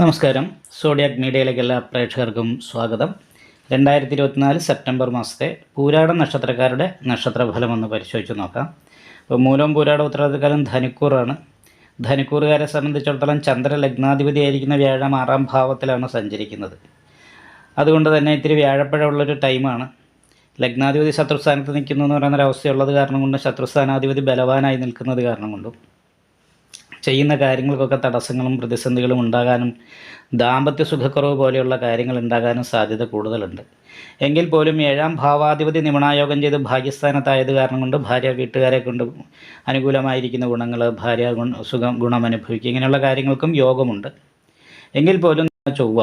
നമസ്കാരം. സോഡിയാക് മീഡിയയിലേക്ക് എല്ലാ പ്രേക്ഷകർക്കും സ്വാഗതം. രണ്ടായിരത്തി ഇരുപത്തിനാല് സെപ്റ്റംബർ മാസത്തെ പൂരാട നക്ഷത്രക്കാരുടെ നക്ഷത്രഫലം ഒന്ന് പരിശോധിച്ച് നോക്കാം. അപ്പോൾ മൂലം പൂരാട ഉത്തരവാദിത്തക്കാലം ധനുക്കൂറാണ്. ധനുക്കൂറുകാരെ സംബന്ധിച്ചിടത്തോളം ചന്ദ്ര ലഗ്നാധിപതിയായിരിക്കുന്ന വ്യാഴം ആറാം ഭാവത്തിലാണ് സഞ്ചരിക്കുന്നത്. അതുകൊണ്ട് തന്നെ ഇത്തിരി വ്യാഴപ്പഴമുള്ളൊരു ടൈമാണ്. ലഗ്നാധിപതി ശത്രുസ്ഥാനത്ത് നിൽക്കുന്നു എന്ന് പറയുന്ന ഒരവസ്ഥയുള്ളത് കാരണം കൊണ്ടും ശത്രുസ്ഥാനാധിപതി ബലവാനായി നിൽക്കുന്നത് കാരണം കൊണ്ടും. ചെയ്യുന്ന കാര്യങ്ങൾക്കൊക്കെ തടസ്സങ്ങളും പ്രതിസന്ധികളും ഉണ്ടാകാനും ദാമ്പത്യ സുഖക്കുറവ് പോലെയുള്ള കാര്യങ്ങൾ ഉണ്ടാകാനും സാധ്യത കൂടുതലുണ്ട്. എങ്കിൽ പോലും ഏഴാം ഭാവാധിപതി നിമണായോഗം ചെയ്ത് ഭാഗ്യസ്ഥാനത്തായത് കാരണം കൊണ്ട് ഭാര്യ വീട്ടുകാരെ കൊണ്ട് അനുകൂലമായിരിക്കുന്ന ഗുണങ്ങൾ ഭാര്യ ഗുണ സുഖം ഗുണം അനുഭവിക്കുക ഇങ്ങനെയുള്ള കാര്യങ്ങൾക്കും യോഗമുണ്ട്. എങ്കിൽ പോലും ചൊവ്വ.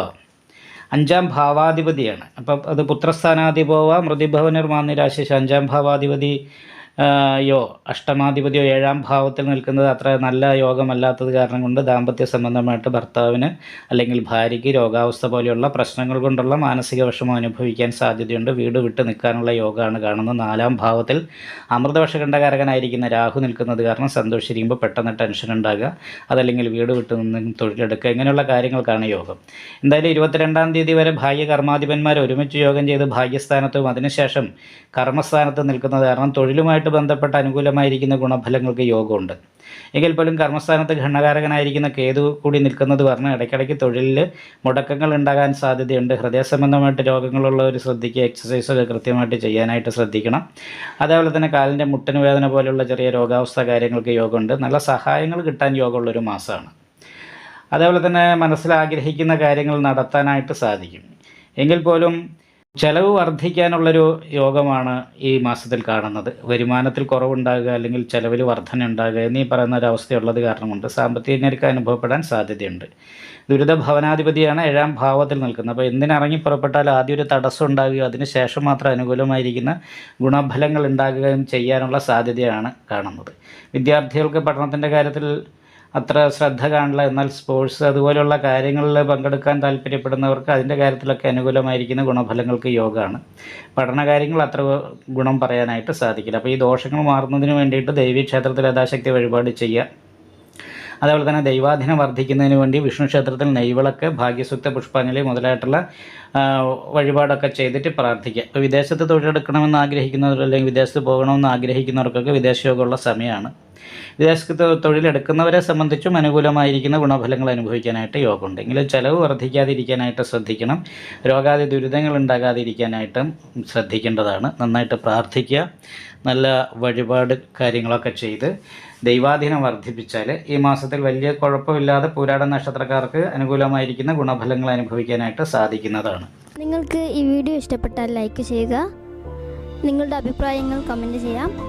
അഞ്ചാം ഭാവാധിപതിയാണ്. അപ്പം അത് പുത്രസ്ഥാനാധിപോവ മൃതിഭവനിർമാനിരാശിഷ അഞ്ചാം ഭാവാധിപതി യോ അഷ്ടമാധിപതിയോ ഏഴാം ഭാവത്തിൽ നിൽക്കുന്നത് അത്ര നല്ല യോഗമല്ലാത്തത് കാരണം കൊണ്ട് ദാമ്പത്യ സംബന്ധമായിട്ട് ഭർത്താവിന് അല്ലെങ്കിൽ ഭാര്യയ്ക്ക് രോഗാവസ്ഥ പോലെയുള്ള പ്രശ്നങ്ങൾ കൊണ്ടുള്ള മാനസിക വിഷമം അനുഭവിക്കാൻ സാധ്യതയുണ്ട്. വീട് വിട്ട് നിൽക്കാനുള്ള യോഗമാണ് കാണുന്നത്. നാലാം ഭാവത്തിൽ അമൃതവശകണ്ഠകാരകനായിരിക്കുന്ന രാഹു നിൽക്കുന്നത് കാരണം സന്തോഷിച്ചിരിക്കുമ്പോൾ പെട്ടെന്ന് ടെൻഷൻ ഉണ്ടാകുക. അതല്ലെങ്കിൽ വീട് വിട്ട് നിന്ന് തൊഴിലെടുക്കുക. ഇങ്ങനെയുള്ള കാര്യങ്ങൾക്കാണ് യോഗം. എന്തായാലും ഇരുപത്തിരണ്ടാം തീയതി വരെ ഭാഗ്യ കർമാധിപന്മാർ ഒരുമിച്ച് യോഗം ചെയ്ത് ഭാഗ്യസ്ഥാനത്തും അതിനുശേഷം കർമ്മസ്ഥാനത്ത് നിൽക്കുന്നത് കാരണം തൊഴിലുമായിട്ട് ബന്ധപ്പെട്ട അനുകൂലമായിരിക്കുന്ന ഗുണഫലങ്ങൾക്ക് യോഗമുണ്ട്. എങ്കിൽ പോലും കർമ്മസ്ഥാനത്ത് ഘടനകാരകനായിരിക്കുന്ന കേതു കൂടി നിൽക്കുന്നത് പറഞ്ഞ് ഇടയ്ക്കിടയ്ക്ക് തൊഴിലിൽ മുടക്കങ്ങൾ ഉണ്ടാകാൻ സാധ്യതയുണ്ട്. ഹൃദയ സംബന്ധമായിട്ട് രോഗങ്ങളുള്ളവർ ശ്രദ്ധിക്കുക എക്സസൈസൊക്കെ കൃത്യമായിട്ട് ചെയ്യാനായിട്ട് ശ്രദ്ധിക്കണം. അതേപോലെ തന്നെ കാലിന്റെ മുട്ടിന് വേദന പോലുള്ള ചെറിയ രോഗാവസ്ഥ കാര്യങ്ങൾക്ക് യോഗമുണ്ട്. നല്ല സഹായങ്ങൾ കിട്ടാൻ യോഗമുള്ളൊരു മാസമാണ്. അതേപോലെ തന്നെ മനസ്സിൽ ആഗ്രഹിക്കുന്ന കാര്യങ്ങൾ നടത്താനായിട്ട് സാധിക്കും. എങ്കിൽ പോലും ചെലവ് വർദ്ധിക്കാനുള്ളൊരു യോഗമാണ് ഈ മാസത്തിൽ കാണുന്നത്. വരുമാനത്തിൽ കുറവുണ്ടാകുക അല്ലെങ്കിൽ ചെലവിൽ വർധന ഉണ്ടാകുക എന്നീ പറയുന്ന ഒരു കാരണം കൊണ്ട് സാമ്പത്തിക ഞെരുക്ക് അനുഭവപ്പെടാൻ സാധ്യതയുണ്ട്. ദുരിത ഭവനാധിപതിയാണ് ഏഴാം ഭാവത്തിൽ നിൽക്കുന്നത്. അപ്പോൾ എന്തിനിറങ്ങി പുറപ്പെട്ടാൽ ആദ്യം ഒരു തടസ്സം ഉണ്ടാകുകയും അതിന് ശേഷം മാത്രം അനുകൂലമായിരിക്കുന്ന ഗുണഫലങ്ങൾ ഉണ്ടാകുകയും ചെയ്യാനുള്ള സാധ്യതയാണ് കാണുന്നത്. വിദ്യാർത്ഥികൾക്ക് പഠനത്തിന്റെ കാര്യത്തിൽ അത്ര ശ്രദ്ധ കാണില്ല. എന്നാൽ സ്പോർട്സ് അതുപോലെയുള്ള കാര്യങ്ങളിൽ പങ്കെടുക്കാൻ താല്പര്യപ്പെടുന്നവർക്ക് അതിന്റെ കാര്യത്തിലൊക്കെ അനുകൂലമായിരിക്കുന്ന ഗുണഫലങ്ങൾക്ക് യോഗമാണ് പഠനകാര്യങ്ങൾ അത്ര ഗുണം പറയാനായിട്ട് സാധിക്കില്ല. അപ്പോൾ ഈ ദോഷങ്ങൾ മാറുന്നതിന് വേണ്ടിയിട്ട് ദൈവീക്ഷേത്രത്തിൽ യഥാശക്തി വഴിപാട് ചെയ്യുക. അതേപോലെ തന്നെ ദൈവാധീനം വർദ്ധിക്കുന്നതിന് വേണ്ടി വിഷ്ണു ക്ഷേത്രത്തിൽ നെയ്വിളക്ക് ഭാഗ്യസുക്ത പുഷ്പാഞ്ജലി മുതലായിട്ടുള്ള വഴിപാടൊക്കെ ചെയ്തിട്ട് പ്രാർത്ഥിക്കുക. ഇപ്പോൾ വിദേശത്ത് തൊഴിലെടുക്കണമെന്ന് ആഗ്രഹിക്കുന്നവർ അല്ലെങ്കിൽ വിദേശത്ത് പോകണമെന്ന് ആഗ്രഹിക്കുന്നവർക്കൊക്കെ വിദേശയോഗമുള്ള സമയമാണ്. വിദേശത്ത് തൊഴിലെടുക്കുന്നവരെ സംബന്ധിച്ചും അനുകൂലമായിരിക്കുന്ന ഗുണഫലങ്ങൾ അനുഭവിക്കാനായിട്ട് യോഗമുണ്ട്. എങ്കിലും ചിലവ് വർദ്ധിക്കാതിരിക്കാനായിട്ട് ശ്രദ്ധിക്കണം. രോഗാതി ദുരിതങ്ങൾ ഉണ്ടാകാതിരിക്കാനായിട്ടും ശ്രദ്ധിക്കേണ്ടതാണ്. നന്നായിട്ട് പ്രാർത്ഥിക്കുക. നല്ല വഴിപാട് കാര്യങ്ങളൊക്കെ ചെയ്ത് ദൈവാധീനം വർദ്ധിപ്പിച്ചാൽ ഈ മാസത്തിൽ വലിയ കുഴപ്പമില്ലാതെ പൂരാട നക്ഷത്രക്കാർക്ക് അനുകൂലമായിരിക്കുന്ന ഗുണഫലങ്ങൾ അനുഭവിക്കാനായിട്ട് സാധിക്കുന്നതാണ്. നിങ്ങൾക്ക് ഈ വീഡിയോ ഇഷ്ടപ്പെട്ടാൽ ലൈക്ക് ചെയ്യുക. നിങ്ങളുടെ അഭിപ്രായങ്ങൾ കമന്റ് ചെയ്യാം.